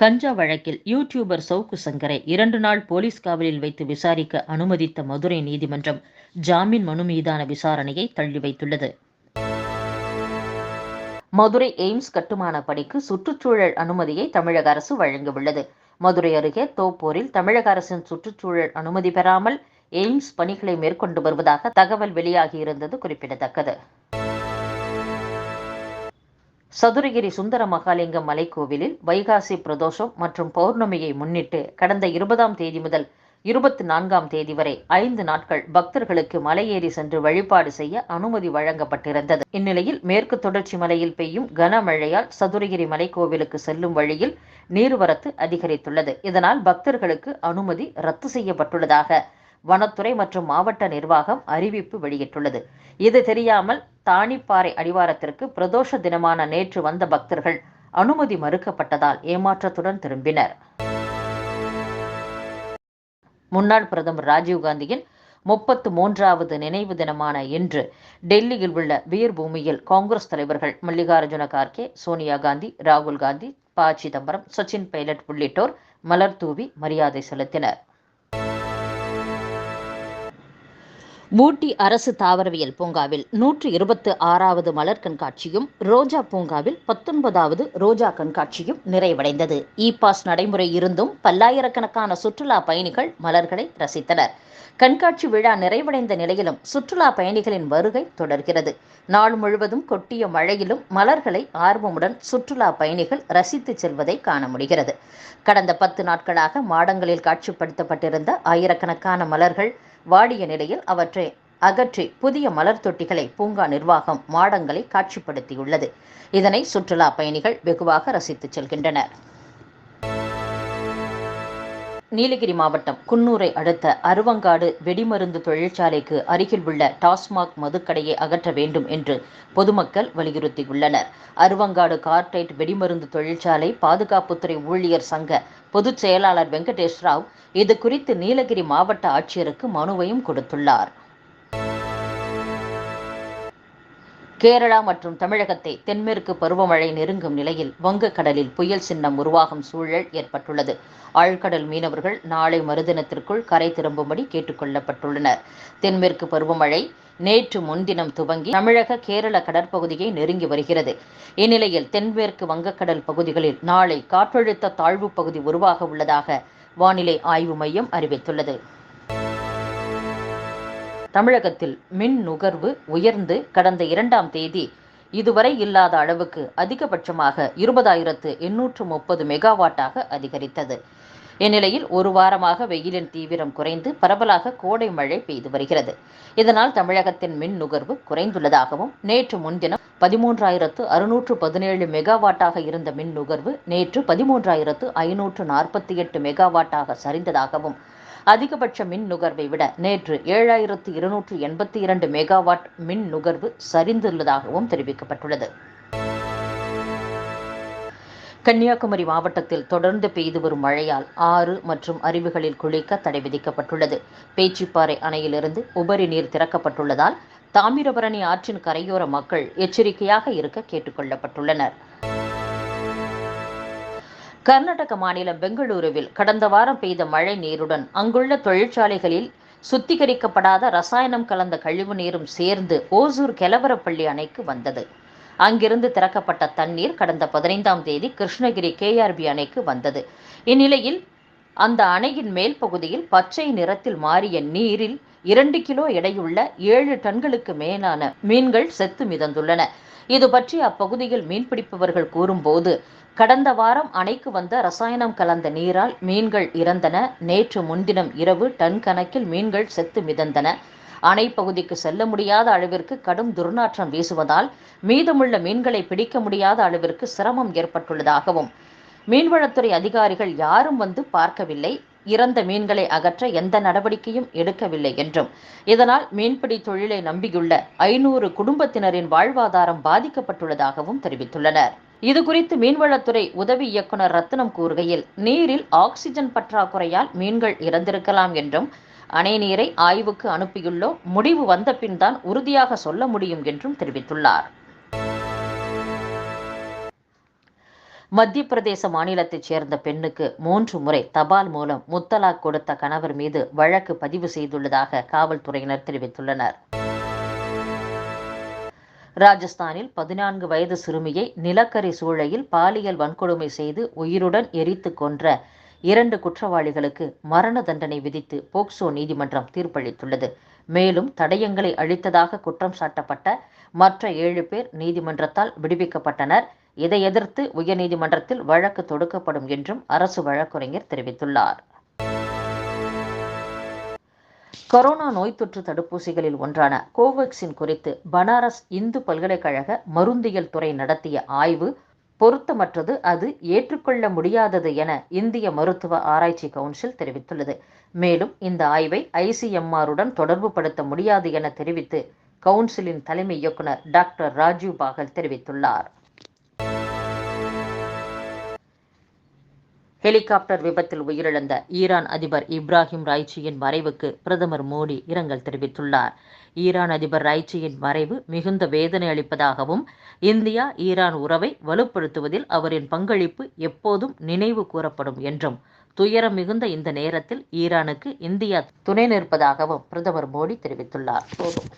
கஞ்சா வழக்கில் யூடியூபர் சவுக்கு சங்கரை இரண்டு நாள் போலீஸ் காவலில் வைத்து விசாரிக்க அனுமதித்த மதுரை நீதிமன்றம் ஜாமீன் மனு மீதான விசாரணையை தள்ளி வைத்துள்ளது. மதுரை எய்ம்ஸ் கட்டுமான பணிக்கு சுற்றுச்சூழல் அனுமதியை தமிழக அரசு வழங்கியுள்ளது மதுரை அருகே தோப்பூரில் தமிழக அரசின் சுற்றுச்சூழல் அனுமதி பெறாமல் எய்ம்ஸ் பணிகளை மேற்கொண்டு வருவதாக தகவல் வெளியாகியிருந்தது குறிப்பிடத்தக்கது. சதுரகிரி சுந்தர மகாலிங்கம் மலைக்கோவிலில் வைகாசி பிரதோஷம் மற்றும் பௌர்ணமியை முன்னிட்டு கடந்த இருபதாம் தேதி முதல் இருபத்தி நான்காம் தேதி வரை ஐந்து நாட்கள் பக்தர்களுக்கு மலையேறி சென்று வழிபாடு செய்ய அனுமதி வழங்கப்பட்டிருந்தது. இந்நிலையில் மேற்கு தொடர்ச்சி மலையில் பெய்யும் கனமழையால் சதுரகிரி மலைக்கோவிலுக்கு செல்லும் வழியில் நீர்வரத்து அதிகரித்துள்ளது. இதனால் பக்தர்களுக்கு அனுமதி ரத்து செய்யப்பட்டுள்ளதாக வனத்துறை மற்றும் மாவட்ட நிர்வாகம் அறிவிப்பு வெளியிட்டுள்ளது. இது தெரியாமல் தானிப்பாறை அடிவாரத்திற்கு பிரதோஷ தினமான நேற்று வந்த பக்தர்கள் அனுமதி மறுக்கப்பட்டதால் ஏமாற்றத்துடன் திரும்பினர். முன்னாள் பிரதமர் ராஜீவ்காந்தியின் முப்பத்து மூன்றாவது நினைவு தினமான இன்று டெல்லியில் உள்ள வீர்பூமியில் காங்கிரஸ் தலைவர்கள் மல்லிகார்ஜுன கார்கே சோனியா காந்தி ராகுல் காந்தி ப. சிதம்பரம் சச்சின் பைலட் உள்ளிட்டோர் மலர் தூவி மரியாதை செலுத்தினர். ஊட்டி அரசு தாவரவியல் பூங்காவில் நூற்றி இருபத்து ஆறாவது மலர் கண்காட்சியும் ரோஜா பூங்காவில் பத்தொன்பதாவது ரோஜா கண்காட்சியும் நிறைவடைந்தது. இ பாஸ் நடைமுறை இருந்தும் பல்லாயிரக்கணக்கான சுற்றுலா பயணிகள் மலர்களை ரசித்தனர். கண்காட்சி விழா நிறைவடைந்த நிலையிலும் சுற்றுலா பயணிகளின் வருகை தொடர்கிறது. நாள் முழுவதும் கொட்டிய மழையிலும் மலர்களை ஆர்வமுடன் சுற்றுலா பயணிகள் ரசித்து செல்வதை காண முடிகிறது. கடந்த பத்து நாட்களாக மாடங்களில் காட்சிப்படுத்தப்பட்டிருந்த ஆயிரக்கணக்கான மலர்கள் வாடிய நிலையில் அவற்றை அகற்றி புதிய மலர் தொட்டிகளை பூங்கா நிர்வாகம் மாடங்களை காட்சிப்படுத்தியுள்ளது. இதனை சுற்றுலா பயணிகள் வெகுவாக ரசித்து செல்கின்றனர். நீலகிரி மாவட்டம் குன்னூரை அடுத்த அருவங்காடு வெடிமருந்து தொழிற்சாலைக்கு அருகில் உள்ள டாஸ்மாக் மதுக்கடையை அகற்ற வேண்டும் என்று பொதுமக்கள் வலியுறுத்தியுள்ளனர். அருவங்காடு கார்டைட் வெடிமருந்து தொழிற்சாலை பாதுகாப்புத்துறை ஊழியர் சங்க பொதுச் செயலாளர் வெங்கடேஷ் ராவ் இது குறித்து நீலகிரி மாவட்ட ஆட்சியருக்கு மனுவையும் கொடுத்துள்ளார். கேரளா மற்றும் தமிழகத்தை தென்மேற்கு பருவமழை நெருங்கும் நிலையில் வங்கக்கடலில் புயல் சின்னம் உருவாகும் சூழல் ஏற்பட்டுள்ளது. ஆழ்கடல் மீனவர்கள் நாளை மறுதினத்திற்குள் கரை திரும்பும்படி கேட்டுக்கொள்ளப்பட்டுள்ளனர். தென்மேற்கு பருவமழை நேற்று முன்தினம் துவங்கி தமிழக கேரள கடற்பகுதியை நெருங்கி வருகிறது. இந்நிலையில் தென்மேற்கு வங்கக்கடல் பகுதிகளில் நாளை காற்றழுத்த தாழ்வு பகுதி உருவாக உள்ளதாக வானிலை ஆய்வு மையம் அறிவித்துள்ளது. தமிழகத்தில் மின் நுகர்வு உயர்ந்து கடந்த இரண்டாம் தேதி இதுவரை இல்லாத அளவுக்கு அதிகபட்சமாக இருபதாயிரத்து எண்ணூற்று முப்பது மெகாவாட்டாக அதிகரித்தது. இந்நிலையில் ஒரு வாரமாக வெயிலின் தீவிரம் குறைந்து பரவலாக கோடை மழை பெய்து வருகிறது. இதனால் தமிழகத்தின் மின் நுகர்வு குறைந்துள்ளதாகவும் நேற்று முன்தினம் பதிமூன்றாயிரத்து அறுநூற்று பதினேழு மெகாவாட்டாக இருந்த மின் நுகர்வு நேற்று பதிமூன்றாயிரத்து ஐநூற்று நாற்பத்தி எட்டு மெகாவாட்டாக சரிந்ததாகவும் அதிகபட்ச மின் நுகர்வை விட நேற்று ஏழாயிரத்து இருநூற்று எண்பத்தி இரண்டு மெகாவாட் மின் நுகர்வு சரிந்துள்ளதாகவும் தெரிவிக்கப்பட்டுள்ளது. கன்னியாகுமரி மாவட்டத்தில் தொடர்ந்து பெய்து வரும் மழையால் ஆறு மற்றும் அருவிகளில் குளிக்க தடை விதிக்கப்பட்டுள்ளது. பேச்சிப்பாறை அணையிலிருந்து உபரி நீர் திறக்கப்பட்டுள்ளதால் தாமிரபரணி ஆற்றின் கரையோர மக்கள் எச்சரிக்கையாக இருக்க கேட்டுக்கொள்ளப்பட்டுள்ளனர் கர்நாடக மாநிலம் பெங்களூருவில் கடந்த வாரம் பெய்த மழை நீருடன் அங்குள்ள தொழிற்சாலைகளில் சுத்திகரிக்கப்படாத ரசாயனம் கலந்த கழிவு நீரும் சேர்ந்து ஓசூர் கெலவரப்பள்ளி அணைக்கு வந்தது. அங்கிருந்து திறக்கப்பட்ட தண்ணீர் கடந்த பதினைந்தாம் தேதி கிருஷ்ணகிரி கேஆர்பி அணைக்கு வந்தது. இந்நிலையில் அந்த அணையின் மேல் பகுதியில் பச்சை நிறத்தில் மாறிய நீரில் இரண்டு கிலோ எடையுள்ள ஏழு டன்களுக்கு மேலான மீன்கள் செத்து மிதந்துள்ளன. இது பற்றி அப்பகுதியில் மீன்பிடிப்பவர்கள் கூறும்போது கடந்த வாரம் அணைக்கு வந்த ரசாயனம் கலந்த நீரால் மீன்கள் இறந்தன. நேற்று முன்தினம் இரவு டன் கணக்கில் மீன்கள் செத்து மிதந்தன. அணை பகுதிக்கு செல்ல முடியாத அளவிற்கு கடும் துர்நாற்றம் வீசுவதால் மீதமுள்ள மீன்களை பிடிக்க முடியாத அளவிற்கு சிரமம் ஏற்பட்டுள்ளதாகவும் மீன்வளத்துறை அதிகாரிகள் யாரும் வந்து பார்க்கவில்லை. இறந்த மீன்களை அகற்ற எந்த நடவடிக்கையும் எடுக்கவில்லை என்றும் இதனால் மீன்பிடி தொழிலை நம்பியுள்ள ஐநூறு குடும்பத்தினரின் வாழ்வாதாரம் பாதிக்கப்பட்டுள்ளதாகவும் தெரிவித்துள்ளனர். இதுகுறித்து மீன்வளத்துறை உதவி இயக்குனர் ரத்னம் கூறுகையில் நீரில் ஆக்சிஜன் பற்றாக்குறையால் மீன்கள் இறந்திருக்கலாம் என்றும் அணை நீரை ஆய்வுக்கு அனுப்பியுள்ளோம் முடிவு வந்த பின் தான் உறுதியாக சொல்ல முடியும் என்றும் தெரிவித்துள்ளார். மத்திய பிரதேச மாநிலத்தைச் சேர்ந்த பெண்ணுக்கு மூன்று முறை தபால் மூலம் முத்தலாக் கொடுத்த கணவர் மீது வழக்கு பதிவு செய்துள்ளதாக காவல்துறையினர் தெரிவித்துள்ளனர். ராஜஸ்தானில் பதினான்கு வயது சிறுமியை நிலக்கரி சூளையில் பாலியல் வன்கொடுமை செய்து உயிருடன் எரித்து கொன்ற இரண்டு குற்றவாளிகளுக்கு மரண தண்டனை விதித்து போக்சோ நீதிமன்றம் தீர்ப்பளித்துள்ளது. மேலும் தடயங்களை அளித்ததாக குற்றம் சாட்டப்பட்ட மற்ற ஏழு பேர் நீதிமன்றத்தால் விடுவிக்கப்பட்டனர். இதை எதிர்த்து உயர்நீதிமன்றத்தில் வழக்கு தொடுக்கப்படும் என்றும் அரசு வழக்கறிஞர் தெரிவித்துள்ளார். கொரோனா நோய் தொற்று தடுப்பூசிகளில் ஒன்றான கோவேக்சின் குறித்து பனாரஸ் இந்து பல்கலைக்கழக மருந்தியல் துறை நடத்திய ஆய்வு பொருத்தமற்றது. அது ஏற்றுக்கொள்ள முடியாதது என இந்திய மருத்துவ ஆராய்ச்சி கவுன்சில் தெரிவித்துள்ளது. மேலும் இந்த ஆய்வை ஐசிஎம்ஆருடன் தொடர்பு படுத்த முடியாது என தெரிவித்து கவுன்சிலின் தலைமை இயக்குனர் டாக்டர் ராஜீவ் பாகல் தெரிவித்துள்ளார். ஹெலிகாப்டர் விபத்தில் உயிரிழந்த ஈரான் அதிபர் இப்ராஹிம் ராய்ச்சியின் மறைவுக்கு பிரதமர் மோடி இரங்கல் தெரிவித்துள்ளார். ஈரான் அதிபர் ராய்ச்சியின் மறைவு மிகுந்த வேதனை அளிப்பதாகவும் இந்தியா ஈரான் உறவை வலுப்படுத்துவதில் அவரின் பங்களிப்பு எப்போதும் நினைவு கூறப்படும் என்றும் துயரம் மிகுந்த இந்த நேரத்தில் ஈரானுக்கு இந்தியா துணை நிற்பதாகவும் பிரதமர் மோடி தெரிவித்துள்ளார். போதும்.